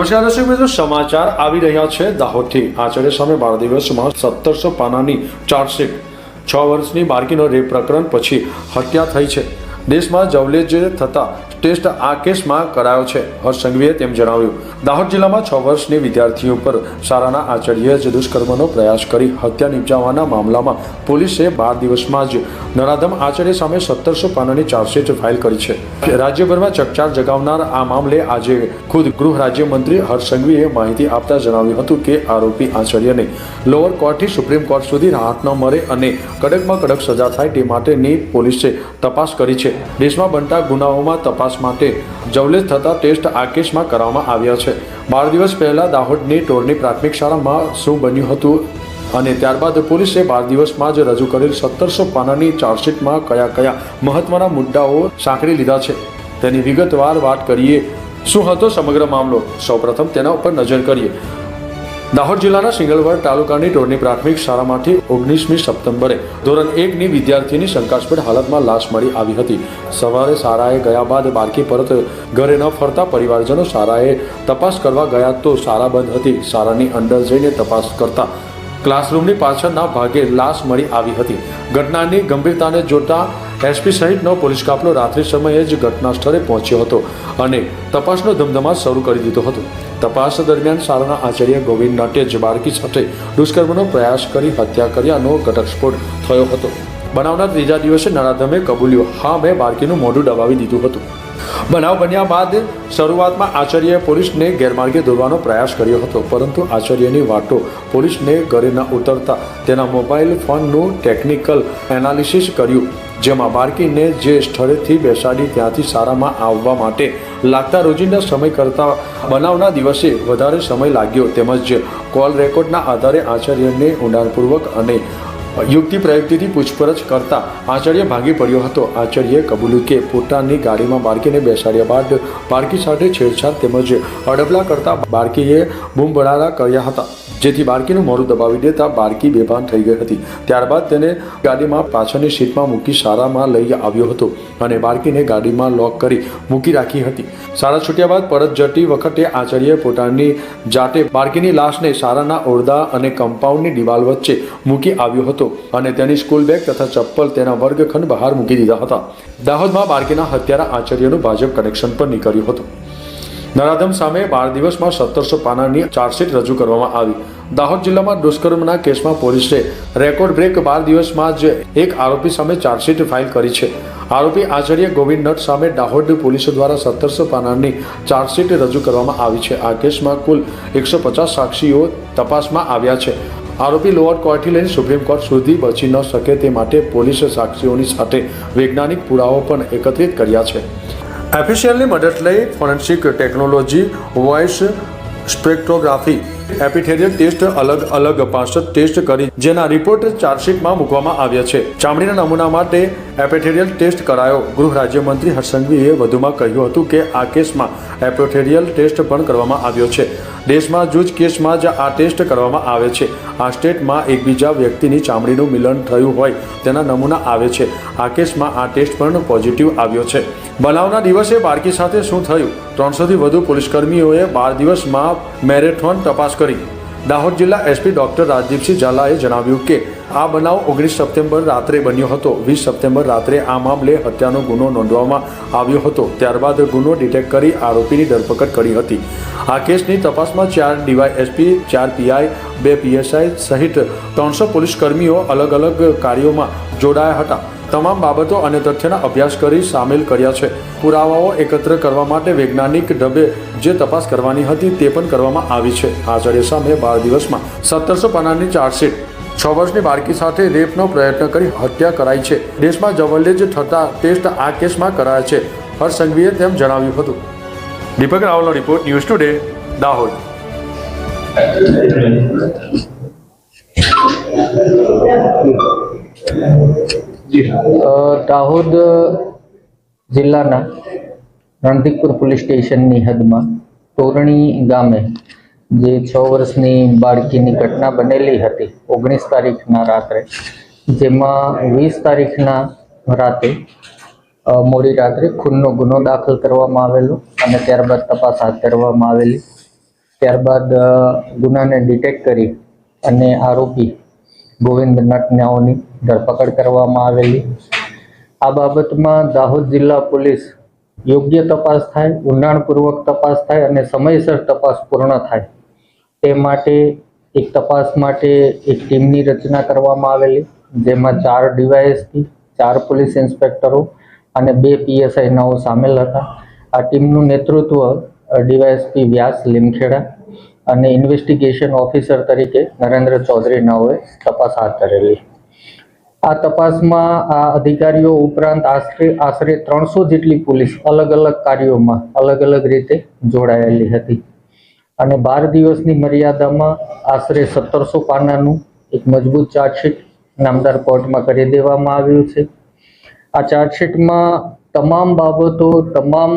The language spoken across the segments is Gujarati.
નમસ્કાર દર્શક મિત્રો, સમાચાર આવી રહ્યા છે દાહોદથી. આચાર્ય સામે બાર દિવસમાં સત્તરસો પાનાની ચાર્જશીટ. છ વર્ષની બાળકીનો રેપ પ્રકરણ પછી હત્યા થઈ છે. દેશમાં જવલેજ થતા ટેસ્ટ આ કેસમાં કરાયો છે. હર્ષ સંઘવીએ તેમ જણાવ્યું. દાહોદ જિલ્લામાં છ વર્ષની વિદ્યાર્થીઓ પર શાળાના આચાર્યએ જ દુષ્કર્મનો પ્રયાસ કરી હત્યા નિપજાવવાના મામલામાં પોલીસે બાર દિવસમાં જ નરાધમ આચાર્ય સામે સત્તરસો પાનાની ચાર્જશીટ ફાઇલ કરી છે. રાજ્યભરમાં ચકચાર જગાવનાર આ મામલે આજે ખુદ ગૃહ રાજ્યમંત્રી હર્ષ સંઘવીએ માહિતી આપતા જણાવ્યું હતું કે આરોપી આચાર્યને લોઅર કોર્ટથી સુપ્રીમ કોર્ટ સુધી રાહત ન મળે અને કડકમાં કડક સજા થાય તે માટેની પોલીસે તપાસ કરી છે. દેશમાં બનતા ગુનાઓમાં તપાસ માટે જવલેસ થતા ટેસ્ટ આ કેસમાં કરવામાં આવ્યા છે. બાર દિવસ પહેલા દાહોદની ટોરની પ્રાથમિક શાળામાં શું બન્યું હતું અને ત્યારબાદ પોલીસે બાર દિવસમાં જ રજૂ કરેલ સત્તરસો પાનાની ચાર્જશીટમાં કયા કયા મહત્વના મુદ્દાઓ સાંકળી લીધા છે. તેની વિગતવાર વાત કરીએ. શું હતો સમગ્ર મામલો? સૌપ્રથમ તેના ઉપર નજર કરીએ. દાહોદ જિલ્લાના સિંગલવડ તાલુકાની ટોરની પ્રાથમિક શાળામાંથી ઓગણીસમી સપ્ટેમ્બરે ધોરણ એકની વિદ્યાર્થીની શંકાસ્પદ હાલતમાં લાશ મળી આવી હતી. સવારે શાળાએ ગયા બાદ બાળકી પરત ઘરે ન ફરતા પરિવારજનો શાળાએ તપાસ કરવા ગયા તો શાળા બંધ હતી. શાળાની અંદર જઈને તપાસ કરતા ક્લાસરૂમની પાછળના ભાગે લાશ મળી આવી હતી. ઘટનાની ગંભીરતાને જોતા એસપી સહિતનો પોલીસ કાફલો રાત્રિ સમયે જ ઘટના સ્થળે પહોંચ્યો હતો અને તપાસનો ધમધમાટ શરૂ કરી દીધો હતો. તપાસ દરમિયાન શાળાના આચાર્ય ગોવિંદ નાટ્ય જ બાળકી સાથે દુષ્કર્મનો પ્રયાસ કરી હત્યા કર્યાનો ઘટસ્ફોટ થયો હતો. બનાવના ત્રીજા દિવસે નરાધમે કબૂલ્યો, હા, મેં બાળકીનું મોઢું દબાવી દીધું હતું. બનાવ બન્યા બાદ શરૂઆતમાં આચાર્યએ પોલીસને ગેરમાર્ગે દોરવાનો પ્રયાસ કર્યો હતો, પરંતુ આચાર્યની વાતો પોલીસને ઘરે ન ઉતરતા તેના મોબાઈલ ફોનનું ટેકનિકલ એનાલિસિસ કર્યું. જેમાં બાળકીને જે સ્થળેથી બેસાડી ત્યાંથી શાળામાં આવવા માટે લાગતા રોજિંદા સમય કરતાં બનાવના દિવસે વધારે સમય લાગ્યો. તેમજ કોલ રેકોર્ડના આધારે આચાર્યને ઊંડાણપૂર્વક અને યુક્તિ પ્રયુક્તિથી પૂછપરછ કરતા આચાર્ય ભાગી પડ્યો હતો. આચાર્યએ કબૂલ્યું કે પોતાની ગાડીમાં બાળકીને બેસાડ્યા બાદ બાળકી સાથે છેડછાડ તેમજ અડબલા કરતા બાળકીએ બૂમબડારા કર્યા હતા. જેથી બાળકીનું મોઢું દબાવી દેતા બાળકી બેભાન થઈ ગઈ હતી. ત્યારબાદ તેને ગાડીમાં પાછળની સીટમાં મૂકી શાળામાં લઈ આવ્યો હતો અને બાળકીને ગાડીમાં લોક કરી મૂકી રાખી હતી. શાળા છૂટ્યા બાદ પરત જતી વખતે આચાર્યએ પોતાની જાતે બાળકીની લાશને શાળાના ઓરડા અને કમ્પાઉન્ડની દિવાલ વચ્ચે મૂકી આવ્યો હતો. અને તેની સ્કૂલ બેગ તથા ચપ્પલ તેના વર્ગખંડ બહાર મૂકી દીધા હતા. દાહોદમાં બાળકીના હત્યારા આચાર્યનું ભાજપ કનેક્શન પણ નીકળ્યું હતું. નરાધમ સામે બાર દિવસમાં સત્તરસો પાનાની ચાર્જશીટ રજૂ કરવામાં આવી. દાહોદ જિલ્લામાં દુષ્કર્મના કેસમાં પોલીસે રેકોર્ડ બ્રેક બાર દિવસમાં જ એક આરોપી સામે ચાર્જશીટ ફાઇલ કરી છે. આરોપી આચાર્ય ગોવિંદ નટ સામે દાહોદ પોલીસ દ્વારા સત્તરસો પાનાની ચાર્જશીટ રજૂ કરવામાં આવી છે. આ કેસમાં કુલ એકસો પચાસ સાક્ષીઓ તપાસમાં આવ્યા છે. આરોપી લોઅર કોર્ટથી લઈને સુપ્રીમ કોર્ટ સુધી બચી ન શકે તે માટે પોલીસે સાક્ષીઓની સાથે વૈજ્ઞાનિક પુરાવો પણ એકત્રિત કર્યા છે. એફિશિયલની મદદ લઈ forensic technology, voice spectrography epithelial test, અલગ અલગ પાસઠ ટેસ્ટ કરી, જેના રિપોર્ટ ચાર્જશીટમાં મૂકવામાં આવ્યા છે. ચામડીના નમૂના માટે એપિથેરિયલ ટેસ્ટ કરાયો. ગૃહ રાજ્યમંત્રી હર્ષંઘવીએ વધુમાં કહ્યું હતું કે આ કેસમાં એપિથેરિયલ ટેસ્ટ પણ કરવામાં આવ્યો છે. દેશમાં જૂજ કેસમાં જ આ ટેસ્ટ કરવામાં આવે છે. આ સ્ટેટમાં એકબીજા વ્યક્તિની ચામડીનું મિલન થયું હોય તેના નમૂના આવે છે. આ કેસમાં આ ટેસ્ટ પણ પોઝિટિવ આવ્યો છે. બનાવના દિવસે બાળકી સાથે શું થયું? ત્રણસોથી વધુ પોલીસકર્મીઓએ બાર દિવસમાં મેરેથોન તપાસ કરી. દાહોદ જિલ્લા એસપી ડોક્ટર રાજદીપસિંહ ઝાલાએ જણાવ્યું કે આ બનાવ ઓગણીસ સપ્ટેમ્બર રાત્રે બન્યો હતો. વીસ સપ્ટેમ્બર રાત્રે આ મામલે હત્યાનો ગુનો નોંધવામાં આવ્યો હતો. ત્યારબાદ ગુનો ડિટેક્ટ કરી આરોપીની ધરપકડ કરી હતી. આ કેસની તપાસમાં ચાર ડીવાયએસપી, ચાર પીઆઈ, બે પીએસઆઈ સહિત ત્રણસો પોલીસ કર્મીઓ અલગ અલગ કાર્યોમાં જોડાયા હતા. તમામ બાબતો અને તથ્યના અભ્યાસ કરી સામેલ કર્યા છે. પુરાવાઓ એકત્ર કરવા માટે વૈજ્ઞાનિક ઢબે જે તપાસ કરવાની હતી તે પણ કરવામાં આવી છે. આચાર્ય સામે બાર દિવસમાં સત્તરસો પાનાની ચાર્જશીટ છ વર્ષની બાળકી સાથે રેપનો પ્રયત્ન કરી હત્યા કરાઈ છે. દેશમાં જવલ્લેજ થતા ટેસ્ટ આ કેસમાં કરાયા છે હર્ષ સંઘવીએ તેમ જણાવ્યું હતું. Deepak રાવલનો report news today Dahod. Dahod જિલ્લાના રણધીકપુર પોલીસ સ્ટેશનની હદમાં તોરણી ગામે જે છ વર્ષની બાળકીની ઘટના બનેલી હતી ઓગણીસ તારીખના રાત્રે, જેમાં વીસ તારીખના રાતે મોડી રાત્રે ખૂનનો ગુનો દાખલ કરવામાં આવેલો અને ત્યારબાદ તપાસ હાથ ધરવામાં આવેલી. ત્યારબાદ ગુનાને ડિટેક્ટ કરી અને આરોપી ગોવિંદ નટનાઓની ધરપકડ કરવામાં આવેલી. આ બાબતમાં દાહોદ જિલ્લા પોલીસ યોગ્ય તપાસ થાય, ઊંડાણપૂર્વક તપાસ થાય અને સમયસર તપાસ પૂર્ણ થાય. તે માટે એક તપાસ માટે એક ટીમની રચના કરવામાં આવેલી, જેમાં ચાર ડીવાયએસપી, ચાર પોલીસ ઇન્સ્પેક્ટરો અને બે પીએસઆઈ સામેલ હતા. આ ટીમનું નેતૃત્વ ડીવાયએસપી વ્યાસ લીમખેડા અને ઇન્વેસ્ટિગેશન ઓફિસર તરીકે નરેન્દ્ર ચૌધરી નાઓએ તપાસ હાથ ધરેલી. આ તપાસમાં આ અધિકારીઓ ઉપરાંત આશરે આશરે ત્રણસો જેટલી પોલીસ અલગ અલગ કાર્યોમાં અલગ અલગ રીતે જોડાયેલી હતી. અને બાર દિવસની મર્યાદામાં આશરે સત્તરસો પાનાનું એક મજબૂત ચાર્જશીટ નામદાર કોર્ટમાં કરી દેવામાં આવ્યું છે. આ ચાર્જશીટમાં તમામ બાબતો, તમામ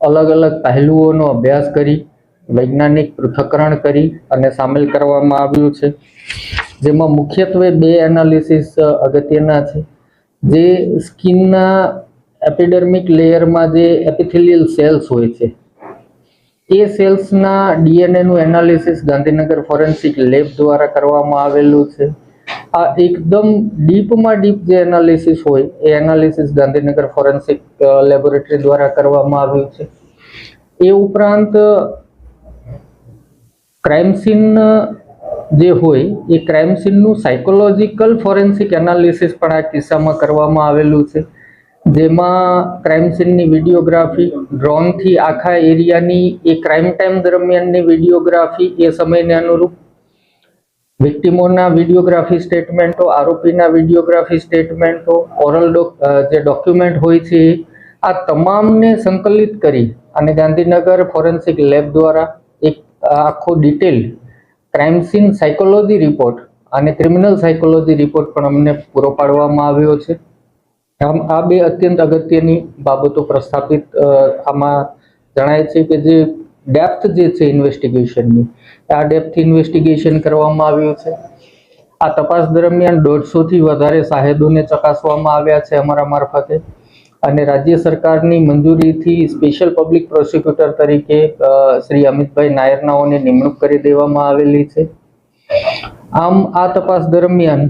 અલગ અલગ પહેલુઓનો અભ્યાસ કરી, વૈજ્ઞાનિક પૃથ્થકરણ કરી અને સામેલ કરવામાં આવ્યું છે. જેમાં મુખ્યત્વે બે એનાલિસિસ અગત્યના છે. જે સ્કિનના એપિડર્મિક લેયરમાં જે એપિથેલિયલ સેલ્સ હોય છે એ સેલ્સના ડીએનએનું એનાલિસિસ ગાંધીનગર ફોરેન્સિક લેબ દ્વારા કરવામાં આવેલું છે. આ એકદમ ડીપમાં ડીપ જે એનાલિસિસ હોય, એ એનાલિસિસ ગાંધીનગર ફોરેન્સિક લેબોરેટરી દ્વારા કરવામાં આવ્યું છે. એ ઉપરાંત, ક્રાઇમ સીન, જે હોય, એ ક્રાઇમ સીનનું સાયકોલોજીકલ ફોરેન્સિક એનાલિસિસ પણ આ કિસ્સામાં કરવામાં આવેલું છે. જેમાં ક્રાઇમ સીનની વિડીયોગ્રાફી ડ્રોનથી આખા એરિયાની એ ક્રાઇમ ટાઈમ દરમિયાનની વિડીયોગ્રાફી એ સમયને અનુરૂપ. વિક્ટિમોના વિડીયોગ્રાફી સ્ટેટમેન્ટો આરોપીના વિડીયોગ્રાફી સ્ટેટમેન્ટો ઓરલ જે ડોક્યુમેન્ટ હોય છે, આ તમામને સંકલિત કરી અને ગાંધીનગર ફોરેન્સિક લેબ દ્વારા એક આખો detail crime scene psychology report અને ક્રિમિનલ સાયકોલોજી રિપોર્ટ પણ અમને પૂરો પાડવામાં આવ્યો છે. આમ આ બે અત્યંત અગત્યની બાબતો પ્રસ્થાપિત આમાં જણાય છે કે જે ડેપ્થ જે છે ઇન્વેસ્ટિગેશનની, આ ડેપ્થ ઇન્વેસ્ટિગેશન કરવામાં આવ્યું છે. આ તપાસ દરમિયાન દોઢસોથી વધારે સાહેદોને ચકાસવામાં આવ્યા છે અમારા મારફતે. અને રાજ્ય સરકારની મંજૂરીથી સ્પેશિયલ પબ્લિક પ્રોસિક્યુટર તરીકે શ્રી અમિતભાઈ નાયરનાઓની નિમણૂક કરી દેવામાં આવેલી છે. આમ આ તપાસ દરમિયાન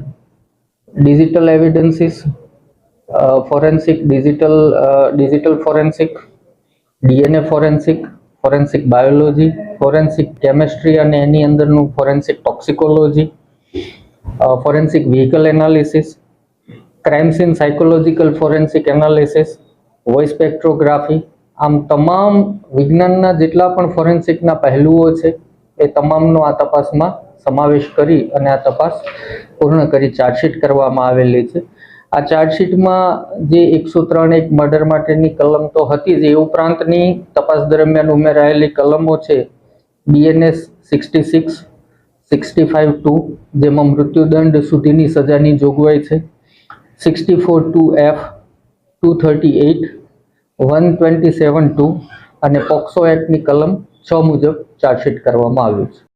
digital evidences forensic digital digital forensic DNA forensic forensic biology forensic chemistry અને એની અંદરનું forensic toxicology forensic vehicle analysis crime scene psychological forensic analysis voice spectrography આમ તમામ વિજ્ઞાનના જેટલા પણ ફોરેન્સિકના પહેલુઓ છે, એ તમામનો આ તપાસમાં સમાવેશ કરી અને આ તપાસ પૂર્ણ કરી ચાર્જશીટ કરવામાં આવેલી છે. આ ચાર્જશીટમાં જે એકસો ત્રણ એક મર્ડર માટેની કલમ તો હતી જ, એ ઉપરાંતની તપાસ દરમિયાન ઉમેરાયેલી કલમો છે BNS sixty six, sixty five two, જેમાં મૃત્યુદંડ સુધીની સજાની જોગવાઈ છે. Sixty four two F, two thirty eight, one twenty seven two અને પોક્સો એક્ટની કલમ છ મુજબ ચાર્જશીટ કરવામાં આવ્યું છે.